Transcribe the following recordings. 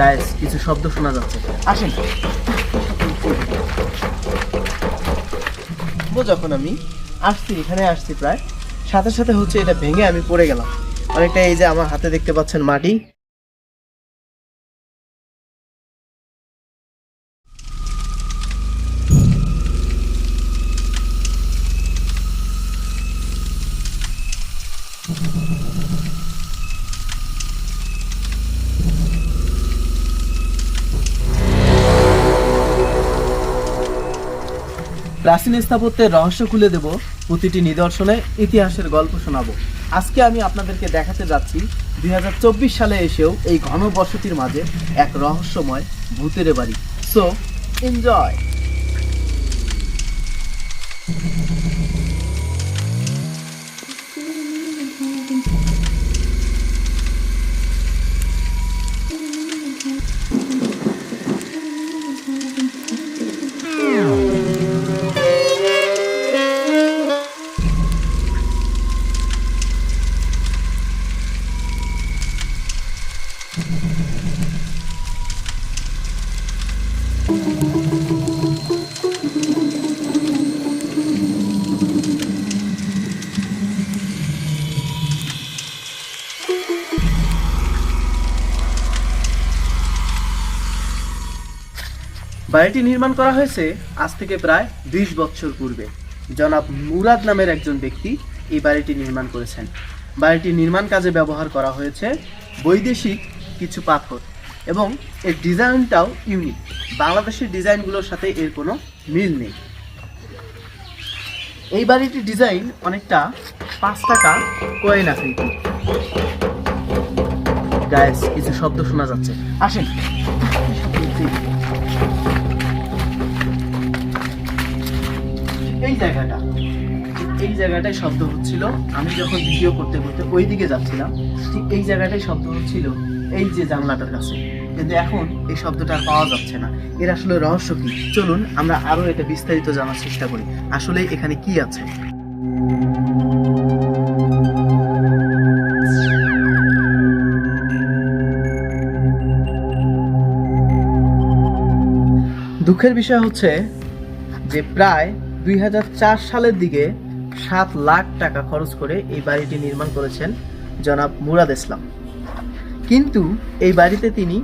Guys কিছু শব্দ শোনা যাচ্ছে। আসেন। যখন আমি আসছি, এখানে আসছি প্রায়, সাথে সাথে হচ্ছে এটা ভেঙে আমি পড়ে গেলাম। অনেকটা এই যে আমার হাতে দেখতে পাচ্ছেন মাটি। প্রাচীন স্থাপত্যের রহস্য খুলে দেব, প্রতিটি নিদর্শনে ইতিহাসের গল্প শোনাবো। আজকে আমি আপনাদেরকে দেখাতে যাচ্ছি, দুই হাজার চব্বিশ সালে এসেও এই ঘন বসতির মাঝে এক রহস্যময় ভূতের বাড়ি। সো এনজয় বাড়িটি নির্মাণ করা হয়েছে আজ থেকে প্রায় বিশ বছর পূর্বে। জনাব মুরাদ নামের একজন ব্যক্তি এই বাড়িটি নির্মাণ করেছেন। বাড়িটি নির্মাণ কাজে ব্যবহার করা হয়েছে বৈদেশিক কিছু পাথর এবং এর ডিজাইনটাও ইউনিক। বাংলাদেশের ডিজাইনগুলোর সাথে এর কোনো মিল নেই। এই বাড়িটির ডিজাইন অনেকটা পাঁচ টাকা কয়েন আকৃতি। গায়েস কিছু শব্দ শোনা যাচ্ছে। আসেন। এই জায়গাটা। এই জায়গাটায় শব্দ হচ্ছিল। আমি যখন ভিডিও করতে করতে ওই দিকে যাচ্ছিলাম, ঠিক এই জায়গাটায় শব্দ হচ্ছিল এই যে জানলাটার কাছে। কিন্তু এখন এই শব্দটা পাওয়া যাচ্ছে না। এর আসলে রহস্য কি? চলুন আমরা আরও এটা বিস্তারিত জানার চেষ্টা করি। আসলে এখানে কি আছে? দুঃখের বিষয় হচ্ছে যে প্রায় দুই হাজার চার সালের দিকে সাত লাখ টাকা খরচ করে এই বাড়িটি নির্মাণ করেছেন জনাব মুরাদ ইসলাম। কিন্তু এই বাড়িতে তিনি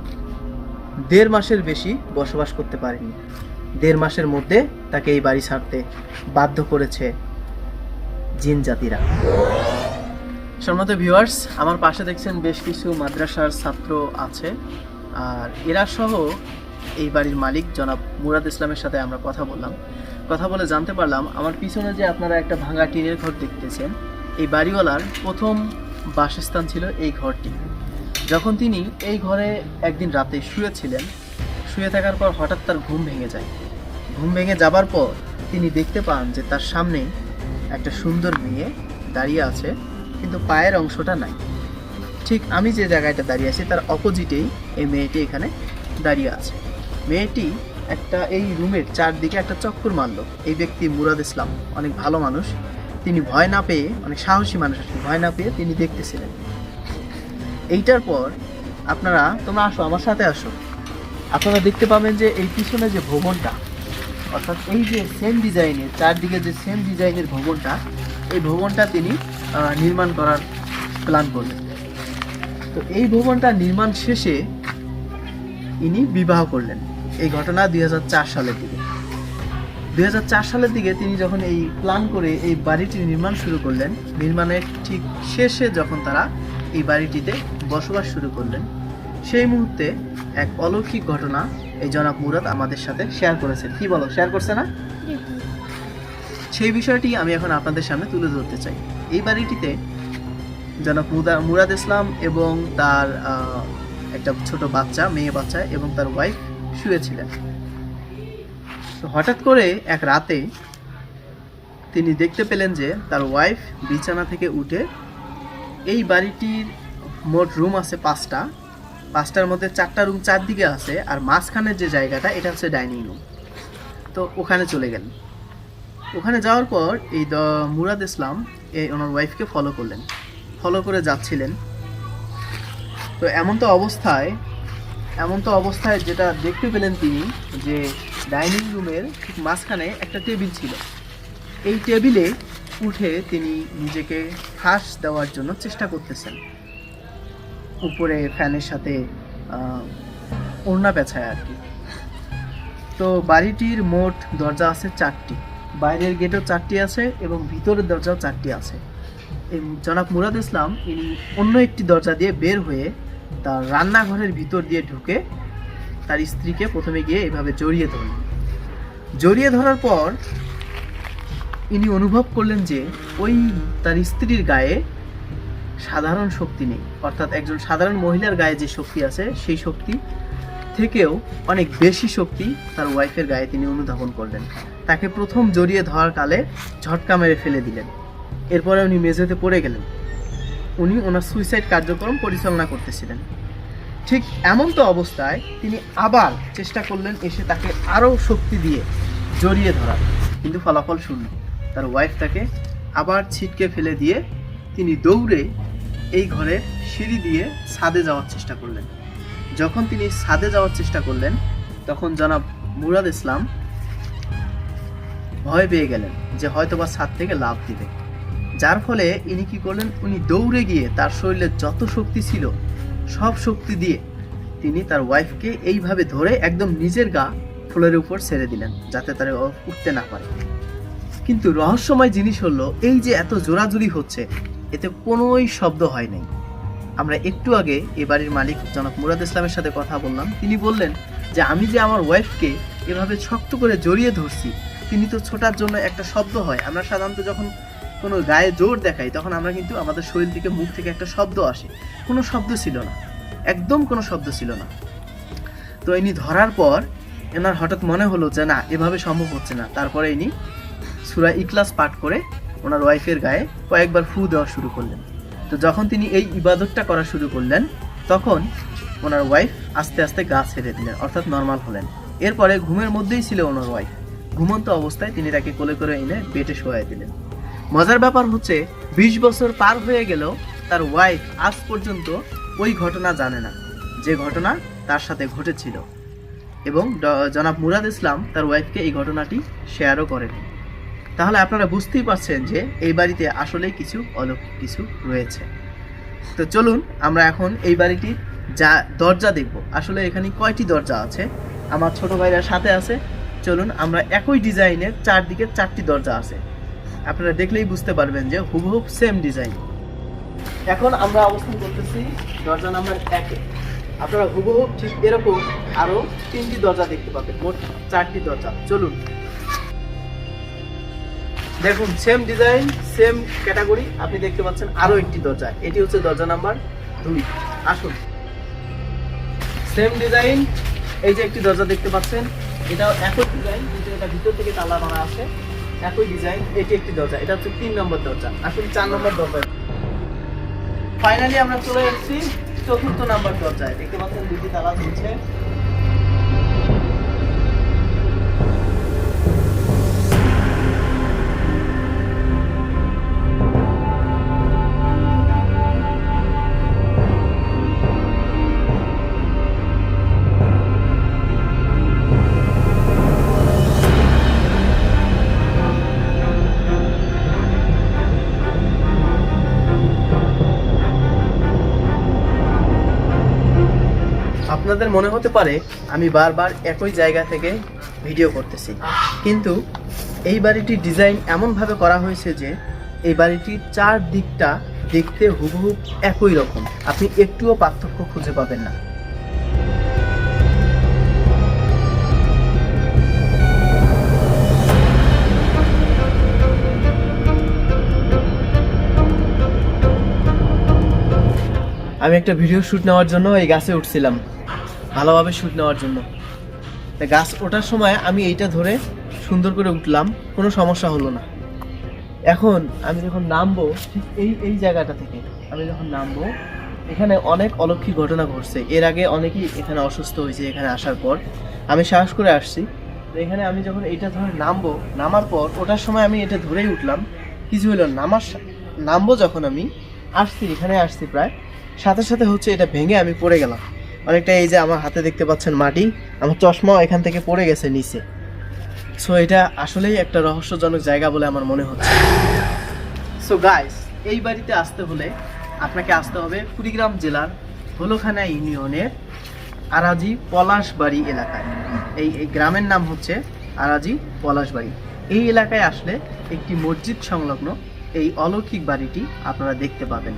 দেড় মাসের বেশি বসবাস করতে পারেননি। দেড় মাসের মধ্যে তাকে এই বাড়ি ছাড়তে বাধ্য করেছে জিন জাতিরা। সম্মত ভিউয়ার্স, আমার পাশে দেখছেন বেশ কিছু মাদ্রাসার ছাত্র আছে, আর এরা সহ এই বাড়ির মালিক জনাব মুরাদ ইসলামের সাথে আমরা কথা বললাম। কথা বলে জানতে পারলাম, আমার পিছনে যে আপনারা একটা ভাঙা টিনের ঘর দেখতেছেন, এই বাড়িওয়ালার প্রথম বাসস্থান ছিল এই ঘরটি। যখন তিনি এই ঘরে একদিন রাতে শুয়েছিলেন, শুয়ে থাকার পর হঠাৎ তার ঘুম ভেঙে যায়। ঘুম ভেঙে যাবার পর তিনি দেখতে পান যে তার সামনে একটা সুন্দর মেয়ে দাঁড়িয়ে আছে, কিন্তু পায়ের অংশটা নাই। ঠিক আমি যে জায়গাটা দাঁড়িয়ে আছি, তার অপোজিটেই এই মেয়েটি এখানে দাঁড়িয়ে আছে। মেয়েটি একটা এই রুমের চারদিকে একটা চক্কর মারল। এই ব্যক্তি মুরাদ ইসলাম, অনেক ভালো মানুষ। তিনি ভয় না পেয়ে, অনেক সাহসী মানুষ আসলে, ভয় না পেয়ে তিনি দেখতেছিলেন। এইটার পর আপনারা, তোমরা আসো, আমার সাথে আসো। আপনারা দেখতে পাবেন যে এই পিছনে যে ভবনটা, অর্থাৎ এই যে সেম ডিজাইনের চারদিকে যে সেম ডিজাইনের ভবনটা, এই ভবনটা তিনি নির্মাণ করার প্ল্যান করলেন। তো এই ভবনটা নির্মাণ শেষে ইনি বিবাহ করলেন। এই ঘটনা দুই হাজার চার সালের দিকে। দুই হাজার চার সালের দিকে তিনি যখন এই প্ল্যান করে এই বাড়িটি নির্মাণ শুরু করলেন নির্মাণের ঠিক শেষে যখন তারা এই বাড়িটিতে বসবাস শুরু করলেন সেই মুহূর্তে এক অলৌকিক ঘটনা এই জনাব মুরাদ আমাদের সাথে শেয়ার করেছে কি বলো শেয়ার করছে না? সেই বিষয়টি আমি এখন আপনাদের সামনে তুলে ধরতে চাই। এই বাড়িটিতে জনাব মুদা মুরাদ ইসলাম এবং তার একটা ছোট বাচ্চা মেয়ে বাচ্চা এবং তার ওয়াইফ শুয়েছিলেন। তো হঠাৎ করে এক রাতে তিনি দেখতে পেলেন যে তার ওয়াইফ বিছানা থেকে উঠে এই বাড়িটির মোট রুম আছে পাঁচটা। পাঁচটার মধ্যে চারটা রুম চারদিকে আছে আর মাঝখানের যে জায়গাটা, এটা হচ্ছে ডাইনিং রুম তো ওখানে চলে গেলেন। ওখানে যাওয়ার পর এই মুরাদ ইসলাম এই ওনার ওয়াইফকে ফলো করলেন। ফলো করে যাচ্ছিলেন। তো এমন তো অবস্থায় এমন তো অবস্থায় যেটা দেখতে পেলেন তিনি যে ডাইনিং রুমের ঠিক মাঝখানে একটা টেবিল ছিল। এই টেবিলে উঠে তিনি নিজেকে ফাঁস দেওয়ার জন্য চেষ্টা করতেছেন। উপরে ফ্যানের সাথে ওড়না পেছায় আর কি। তো বাড়িটির মোট দরজা আছে চারটি। বাইরের গেটও চারটি আছে এবং ভিতরের দরজাও চারটি আছে। এই জনাব মুরাদ ইসলাম, ইনি অন্য একটি দরজা দিয়ে বের হয়ে তার রান্নাঘরের ভিতর দিয়ে ঢুকে তার স্ত্রীকে প্রথমে গিয়ে এভাবে জড়িয়ে ধরলেন জড়িয়ে ধরার পর ইনি অনুভব করলেন যে ওই তার স্ত্রীর গায়ে সাধারণ শক্তি নেই। অর্থাৎ একজন সাধারণ মহিলার গায়ে যে শক্তি আছে, সেই শক্তি থেকেও অনেক বেশি শক্তি তার ওয়াইফের গায়ে তিনি অনুধাবন করলেন। তাকে প্রথম জড়িয়ে ধরার কালে ঝটকা মেরে ফেলে দিলেন। এরপরে উনি মেঝেতে পড়ে গেলেন। উনি ওনার সুইসাইড কার্যক্রম পরিচালনা করতেছিলেন। ঠিক এমন তো অবস্থায় তিনি আবার চেষ্টা করলেন এসে তাকে আরও শক্তি দিয়ে জড়িয়ে ধরার। কিন্তু ফলাফল শূন্য। তার ওয়াইফ তাকে আবার ছিটকে ফেলে দিয়ে তিনি দৌড়ে এই ঘরের সিঁড়ি দিয়ে ছাদে যাওয়ার চেষ্টা করলেন। যখন তিনি ছাদে যাওয়ার চেষ্টা করলেন, তখন জনাব মুরাদ ইসলাম ভয় পেয়ে গেলেন যে হয়তোবা ছাদ থেকে লাভ দিবে। যার ফলে ইনি কি করলেন? উনি দৌড়ে গিয়ে তার শরীরে যত শক্তি ছিল, সব শক্তি দিয়ে তিনি তার ওয়াইফকে এইভাবে ধরে একদম নিজের গা ফুলের উপর ছেড়ে দিলেন, যাতে তারা উঠতে না পারে। কিন্তু রহস্যময় জিনিস হলো, এই যে এত জোরাজুরি হচ্ছে, এতে কোনোই শব্দ হয় নাই। আমরা একটু আগে এ বাড়ির মালিক জনাব মুরাদ ইসলামের সাথে কথা বললাম। তিনি বললেন যে, আমি যে আমার ওয়াইফকে এভাবে শক্ত করে জড়িয়ে ধরছি, তিনি তো ছোটার জন্য একটা শব্দ হয়। আমরা সাধারণত যখন কোনো গায়ে জোর দেখাই তখন আমরা কিন্তু আমাদের শরীর থেকে মুখ থেকে একটা শব্দ আসে। কোনো শব্দ ছিল না। একদম কোনো শব্দ ছিল না। তো ইনি ধরার পর এনার হঠাৎ মনে হলো যে, না, এভাবে সম্ভব হচ্ছে না। তারপরে ইনি সুরা ইকলাস পাঠ করে ওনার ওয়াইফের গায়ে কয়েকবার ফু দেওয়া শুরু করলেন। তো যখন তিনি এই ইবাদতটা করা শুরু করলেন, তখন ওনার ওয়াইফ আস্তে আস্তে গা ছেড়ে দিলেন, অর্থাৎ নর্মাল হলেন। এরপরে ঘুমের মধ্যেই ছিল ওনার ওয়াইফ। ঘুমন্ত অবস্থায় তিনি তাকে কোলে করে এনে বেটে শোয়াই দিলেন। মজার ব্যাপার হচ্ছে, বিশ বছর পার হয়ে গেলেও তার ওয়াইফ আজ পর্যন্ত ওই ঘটনা জানে না। যে ঘটনা তার সাথে ঘটেছিল। এবং জনাব মুরাদ ইসলাম তার ওয়াইফকে এই ঘটনাটি শেয়ারও করেন। তাহলে আপনারা বুঝতেই পারছেন যে এই বাড়িতে আসলেই কিছু অলৌকিক কিছু রয়েছে। তো চলুন, আমরা এখন এই বাড়িটির যা দরজা দেখব। আসলে এখানে কয়টি দরজা আছে? আমার ছোট ভাইরা সাথে আছে। চলুন, আমরা একই ডিজাইনের চারদিকে চারটি দরজা আছে। আপনারা দেখলেই বুঝতে পারবেন যে হুবহুব সেম ডিজাইন এখন আমরা অবস্থান করতেছি দরজা নাম্বার একে আপনারা হুবহুব ঠিক এরকম আরও তিনটি দরজা দেখতে পাবেন, মোট চারটি দরজা। চলুন। দেখুন সেম ডিজাইন সেম ক্যাটাগরি আপনি দেখতে পাচ্ছেন আরও একটি দরজা। এটি হচ্ছে দরজা নাম্বার দুই। আসুন। সেম ডিজাইন এই যে একটি দরজা দেখতে পাচ্ছেন, এটাও একই ডিজাইন কিন্তু এটা ভিতর থেকে তালা মারা আছে। একই ডিজাইন এটি একটি দরজা। এটা হচ্ছে তিন নম্বর দরজা, আসলে চার নম্বর দরজা। ফাইনালি আমরা চলে এসেছি চতুর্থ নম্বর দরজায়। দেখতে পাচ্ছেন দুটি তালা ঝুলছে আপনাদের মনে হতে পারে আমি বারবার একই জায়গা থেকে ভিডিও করতেছি। কিন্তু এই বাড়িটির ডিজাইন এমনভাবে করা হয়েছে যে এই বাড়িটির চার দিকটা দেখতে হুবহু একই রকম। আপনি একটুও পার্থক্য খুঁজে পাবেন না। আমি একটা ভিডিও শ্যুট নেওয়ার জন্য এই গাছে উঠছিলাম। ভালোভাবে শ্যুট নেওয়ার জন্য। তা গাছ ওঠার সময় আমি এইটা ধরে সুন্দর করে উঠলাম, কোনো সমস্যা হলো না। এখন আমি যখন নামবো, ঠিক এই এই জায়গাটা থেকে আমি যখন নামবো, এখানে অনেক অলৌকিক ঘটনা ঘটছে। এর আগে অনেকেই এখানে অসুস্থ হয়েছে, এখানে আসার পর। আমি সাহস করে আসছি। তো এখানে আমি যখন এইটা ধরে নামবো, নামার পর ওঠার সময় আমি এটা ধরেই উঠলাম। কিছু হলো নামার নামবো যখন আমি আসছি, এখানে আসছি প্রায়। সাথে সাথে হচ্ছে এটা ভেঙে আমি পড়ে গেলাম। অনেকটা এই যে আমার হাতে দেখতে পাচ্ছেন মাটি, আমার চশমাও এখান থেকে পড়ে গেছে নিচে। সো এটা আসলেই একটা রহস্যজনক জায়গা বলে আমার মনে হচ্ছে। সো গাইস এই বাড়িতে আসতে হলে আপনাকে আসতে হবে কুড়িগ্রাম জেলার হলোখানা ইউনিয়নের আরাজি পলাশবাড়ি এলাকায়। এই এই গ্রামের নাম হচ্ছে আরাজি পলাশবাড়ি। এই এলাকায় আসলে একটি মসজিদ সংলগ্ন এই অলৌকিক বাড়িটি আপনারা দেখতে পাবেন।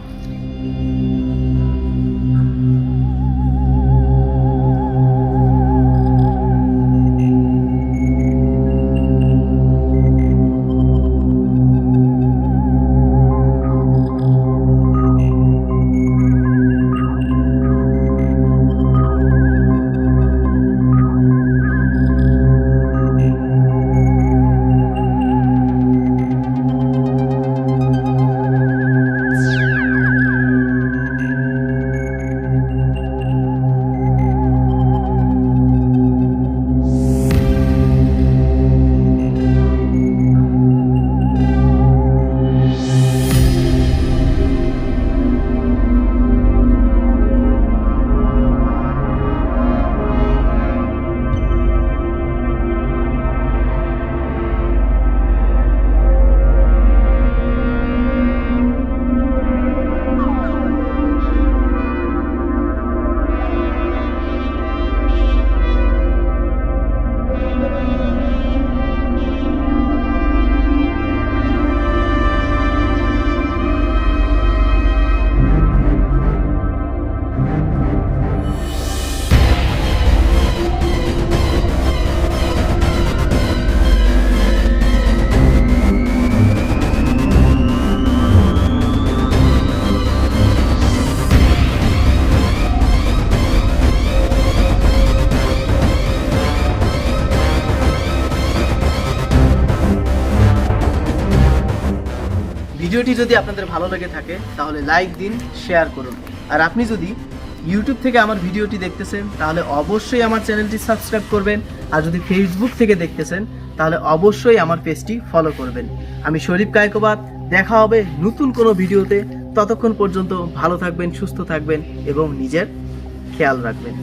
ভিডিওটি যদি আপনাদের ভালো লেগে থাকে, তাহলে লাইক দিন, শেয়ার করুন। আর আপনি যদি ইউটিউব থেকে আমার ভিডিওটি দেখতেছেন, তাহলে অবশ্যই আমার চ্যানেলটি সাবস্ক্রাইব করবেন। আর যদি ফেসবুক থেকে দেখতেছেন, তাহলে অবশ্যই আমার পেজটি ফলো করবেন। আমি শরীফ কায়কোবাদ, দেখা হবে নতুন কোনো ভিডিওতে। ততক্ষণ পর্যন্ত ভালো থাকবেন, সুস্থ থাকবেন এবং নিজের খেয়াল রাখবেন।